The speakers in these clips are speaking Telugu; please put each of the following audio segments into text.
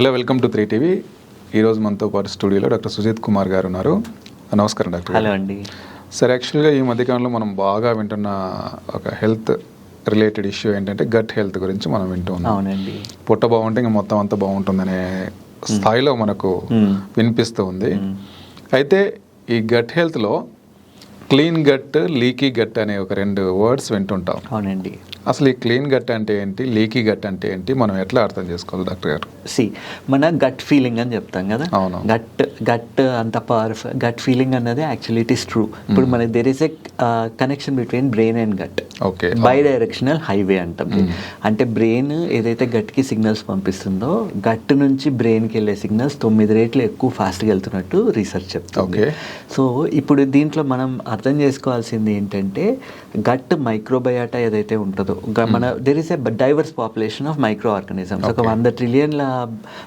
Hello welcome to three TV. ఈరోజు మనతో పాటు స్టూడియోలో డాక్టర్ సుజిత్ కుమార్ గారు ఉన్నారు. నమస్కారం డాక్టర్ హలో అండి. సార్ యాక్చువల్గా ఈ మధ్యకాలంలో మనం బాగా వింటున్న ఒక హెల్త్ రిలేటెడ్ ఇష్యూ ఏంటంటే గట్ హెల్త్ గురించి మనం వింటూ ఉన్నాం. అవునండి. పొట్ట బాగుంటే ఇంకా మొత్తం అంతా బాగుంటుందనే స్థాయిలో మనకు. వినిపిస్తూ ఉంది. అయితే ఈ గట్ హెల్త్లో క్లీన్ గట్ లీకీ గట్ అనే ఒక రెండు వర్డ్స్ వింటుంటాం. అవునండి. అసలు ఈ క్లీన్ గట్ అంటే ఏంటి? లీకీ గట్ అంటే ఏంటి? మనం ఎట్లా అర్థం చేసుకోవాలి డాక్టర్ గారు? సి మన గట్ ఫీలింగ్ అని చెప్తాం కదా? అవును. గట్ గట్ అంత పవర్ఫుల్ గట్ ఫీలింగ్ అన్నది యాక్చువల్లీ ఇట్ ఇస్ ట్రూ ఇప్పుడు మనకి there is a connection between brain and gut okay. Bidirectional highway అంటాం అంటే బ్రెయిన్ ఏదైతే గట్కి సిగ్నల్స్ పంపిస్తుందో గట్ నుంచి బ్రెయిన్కి వెళ్ళే సిగ్నల్స్ తొమ్మిది రేట్లు ఎక్కువ ఫాస్ట్గా వెళ్తున్నట్టు రీసెర్చ్ చెప్తుంది. ఓకే. సో ఇప్పుడు దీంట్లో మనం అర్థం చేసుకోవాల్సింది ఏంటంటే గట్ మైక్రోబయాటా ఏదైతే ఉంటుందో గ- మన there is a diverse population of microorganisms ఒక వంద ట్రిలియన్ల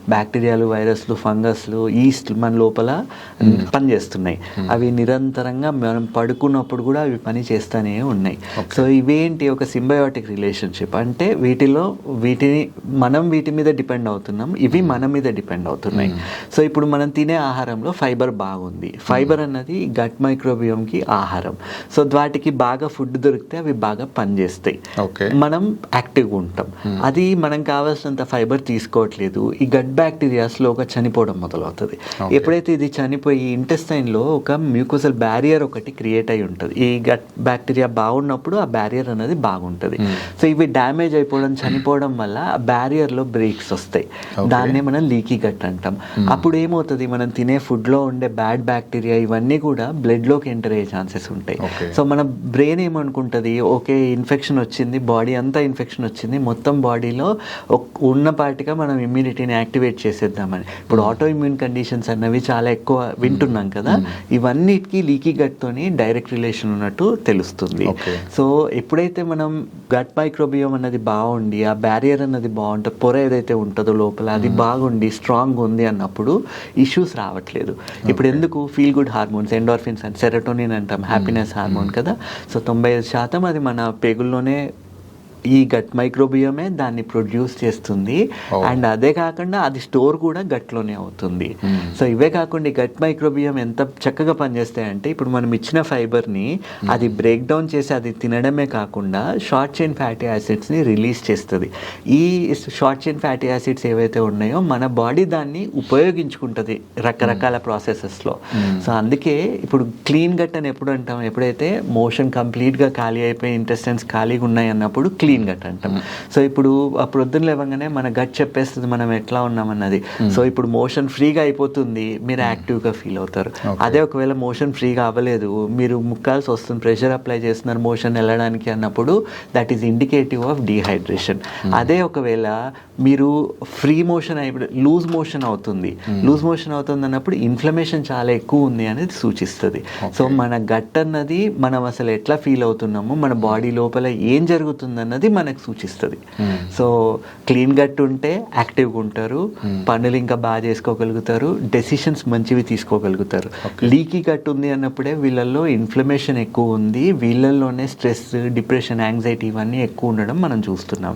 బ్యాక్టీరియాలు వైరస్లు ఫంగస్లు ఈస్ట్ మన లోపల పనిచేస్తున్నాయి. అవి నిరంతరంగా మనం పడుకున్నప్పుడు కూడా అవి పని చేస్తూనే ఉన్నాయి. సో ఇవేంటి ఒక సింబయోటిక్ రిలేషన్షిప్ అంటే వీటిలో వీటిని మనం వీటి మీద డిపెండ్ అవుతున్నాం ఇవి మన మీద డిపెండ్ అవుతున్నాయి. సో ఇప్పుడు మనం తినే ఆహారంలో ఫైబర్ బాగుంది. ఫైబర్ అన్నది గట్ మైక్రోబియంకి ఆహారం. సో వాటికి బాగా ఫుడ్ దొరికితే అవి బాగా పనిచేస్తాయి. మనం యాక్టివ్గా ఉంటాం. అది మనం కావాల్సినంత ఫైబర్ తీసుకోవట్లేదు. ఈ గట్ బ్యాక్టీరియా స్లోగా చనిపోవడం మొదలవుతుంది. ఎప్పుడైతే ఇది చనిపోయి ఇంటెస్టైన్లో ఒక మ్యూకోసల్ బ్యారియర్ ఒకటి క్రియేట్ అయి ఉంటుంది. ఈ గట్ బ్యాక్టీరియా బాగున్నప్పుడు ఆ బ్యారియర్ అనేది బాగుంటుంది. సో ఇవి డ్యామేజ్ అయిపోవడం చనిపోవడం వల్ల ఆ బ్యారియర్లో బ్రేక్స్ వస్తాయి. దాన్నే మనం లీకీ గట్ అంటాం. అప్పుడు ఏమవుతుంది? మనం తినే ఫుడ్లో ఉండే బ్యాడ్ బ్యాక్టీరియా ఇవన్నీ కూడా బ్లడ్లోకి ఎంటర్ అయ్యే ఛాన్సెస్ ఉంటాయి. సో మన బ్రెయిన్ ఏమనుకుంటుంది? ఓకే ఇన్ఫెక్షన్ వచ్చింది బాడీ అంతా ఇన్ఫెక్షన్ వచ్చింది. మొత్తం బాడీలో ఉన్నపాటిగా మనం ఇమ్యూనిటీని యాక్టివేట్ చేసేద్దామని. ఇప్పుడు ఆటో ఇమ్యూన్ కండిషన్స్ అన్నవి చాలా ఎక్కువ వింటున్నాం కదా. ఇవన్నిటికీ లీకీ గట్తోని డైరెక్ట్ రిలేషన్ ఉన్నట్టు తెలుస్తుంది. సో ఎప్పుడైతే మనం గట్ మైక్రోబియం అన్నది బాగుండి ఆ బ్యారియర్ అన్నది బాగుంటుంది పొర ఏదైతే ఉంటుందో లోపల అది బాగుండి స్ట్రాంగ్ ఉంది అన్నప్పుడు ఇష్యూస్ రావట్లేదు. ఇప్పుడు ఎందుకు feel good hormones endorphins and serotonin అంటాం హ్యాపీనెస్ హార్మోన్ కదా. సో తొంభై ఐదు శాతం అది మన పేగుల్లోనే ఈ గట్ మైక్రోబియమే దాన్ని ప్రొడ్యూస్ చేస్తుంది. అండ్ అదే కాకుండా అది స్టోర్ కూడా గట్లోనే అవుతుంది. సో ఇవే కాకుండా ఈ గట్ మైక్రోబియం ఎంత చక్కగా పనిచేస్తాయంటే ఇప్పుడు మనం ఇచ్చిన ఫైబర్ని అది బ్రేక్ డౌన్ చేసి అది తినడమే కాకుండా షార్ట్ చైన్ ఫ్యాటీ యాసిడ్స్ని రిలీజ్ చేస్తుంది. ఈ షార్ట్ చైన్ ఫ్యాటీ యాసిడ్స్ ఏవైతే ఉన్నాయో మన బాడీ దాన్ని ఉపయోగించుకుంటుంది రకరకాల ప్రాసెసెస్లో. సో అందుకే ఇప్పుడు క్లీన్ గట్ అని ఎప్పుడు అంటాం? ఎప్పుడైతే మోషన్ కంప్లీట్గా ఖాళీ అయిపోయి ఇంటెస్టెన్స్ ఖాళీగా ఉన్నాయి అన్నప్పుడు క్లీన్ గట్ అంటాం. సో ఇప్పుడు ఆ ప్రొద్దున లేవగానే మన గట్ చెప్పేస్తుంది మనం ఎట్లా ఉన్నామన్నది. సో ఇప్పుడు మోషన్ ఫ్రీగా అయిపోతుంది మీరు యాక్టివ్గా ఫీల్ అవుతారు. అదే ఒకవేళ మోషన్ ఫ్రీగా అవ్వలేదు మీరు ముక్కాల్సి వస్తుంది ప్రెషర్ అప్లై చేస్తున్నారు మోషన్ వెళ్ళడానికి అన్నప్పుడు that is indicative of dehydration అదే ఒకవేళ మీరు ఫ్రీ మోషన్ అయిపోయి లూజ్ మోషన్ అవుతుంది. లూజ్ మోషన్ అవుతుంది అన్నప్పుడు ఇన్ఫ్లమేషన్ చాలా ఎక్కువ ఉంది అనేది సూచిస్తుంది. సో మన గట్ అన్నది మనం అసలు ఎట్లా ఫీల్ అవుతున్నామో మన బాడీ లోపల ఏం జరుగుతుంది అన్నది మనకు సూచిస్తుంది. సో క్లీన్ గట్ ఉంటే యాక్టివ్గా ఉంటారు. పనులు ఇంకా బాగా చేసుకోగలుగుతారు. డెసిషన్స్ మంచివి తీసుకోగలుగుతారు. లీకీ గట్ ఉంది అన్నప్పుడే వీళ్ళల్లో ఇన్ఫ్లమేషన్ ఎక్కువ ఉంది. వీళ్ళల్లోనే స్ట్రెస్ డిప్రెషన్ యాంగ్జైటీ ఇవన్నీ ఎక్కువ ఉండడం మనం చూస్తున్నాం.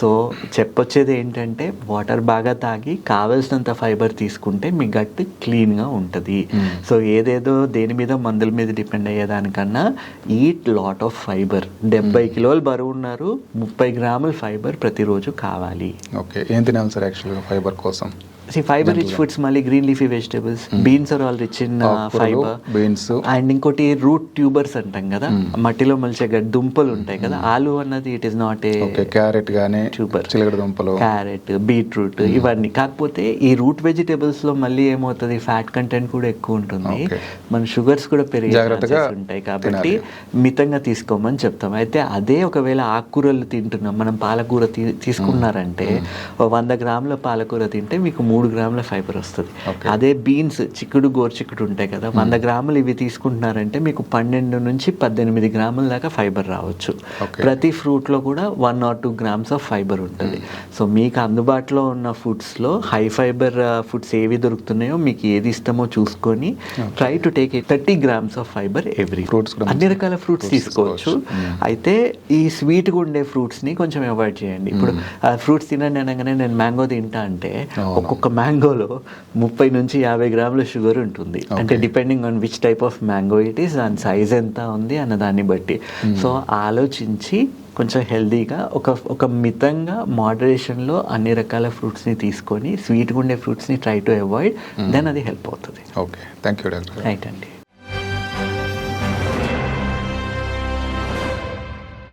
సో చెప్పొచ్చేది ఏంటంటే వాటర్ బాగా తాగి కావలసినంత ఫైబర్ తీసుకుంటే మీ గట్ క్లీన్గా ఉంటుంది. సో ఏదేదో దేని మీద మందుల మీద డిపెండ్ అయ్యేదానికన్నా ఈట్ లాట్ ఆఫ్ ఫైబర్ డెబ్బై కిలోలు బరువు ఉన్నారు. ముప్పై గ్రాముల ఫైబర్ ప్రతిరోజు కావాలి. ఓకే. ఏం తినాలి సార్ యాక్చువల్గా ఫైబర్ కోసం? ఫైబర్ రిచ్ ఫుడ్స్ మళ్ళీ green leafy vegetables beans are all rich in fibre beans and ఇంకోటి రూట్ ట్యూబర్స్ అంటాం కదా. మట్టిలో మొలిచే గడ్డి దుంపలు ఉంటాయి కదా. ఆలు అన్నది it is not a carrot కానీ ట్యూబర్ చిలకడ దుంపలు. క్యారెట్ బీట్రూట్ ఇవన్నీ. కాకపోతే ఈ రూట్ వెజిటేబుల్స్లో మళ్ళీ ఏమవుతుంది? ఫ్యాట్ కంటెంట్ కూడా ఎక్కువ ఉంటుంది. మన షుగర్స్ కూడా పెరిగే ఉంటాయి కాబట్టి మితంగా తీసుకోమని చెప్తాం. అయితే అదే ఒకవేళ ఆకుకూరలు తింటున్నాం. మనం పాలకూర తీసుకున్నారంటే వంద గ్రాముల పాలకూర తింటే మీకు మూడు గ్రాముల ఫైబర్ వస్తుంది. అదే బీన్స్ చిక్కుడు గోరుచిక్కుడు ఉంటాయి కదా వంద గ్రాములు ఇవి తీసుకుంటున్నారంటే మీకు పన్నెండు నుంచి పద్దెనిమిది గ్రాముల దాకా ఫైబర్ రావచ్చు. ప్రతి ఫ్రూట్లో కూడా one or two grams of fiber ఉంటుంది. సో మీకు అందుబాటులో ఉన్న ఫుడ్స్లో హై ఫైబర్ ఫుడ్స్ ఏవి దొరుకుతున్నాయో మీకు ఏది ఇష్టమో చూసుకొని try to take thirty grams of fiber every కూడా అన్ని రకాల ఫ్రూట్స్ తీసుకోవచ్చు. అయితే ఈ స్వీట్గా ఉండే ఫ్రూట్స్ని కొంచెం అవాయిడ్ చేయండి. ఇప్పుడు ఫ్రూట్స్ తినండి అనగానే నేను మ్యాంగో తింటా అంటే. ఒక్కొక్క ఒక మ్యాంగోలో ముప్పై నుంచి యాభై గ్రాముల షుగర్ ఉంటుంది. అంటే depending on which type of mango it is దాని సైజ్ ఎంత ఉంది అన్న దాన్ని బట్టి. సో ఆలోచించి కొంచెం హెల్దీగా ఒక ఒక మితంగా మోడరేషన్లో అన్ని రకాల ఫ్రూట్స్ని తీసుకొని స్వీట్గా ఉండే ఫ్రూట్స్ని ట్రై టు అవాయిడ్ దెన్ అది హెల్ప్ అవుతుంది. Okay. Thank you doctor right అండి.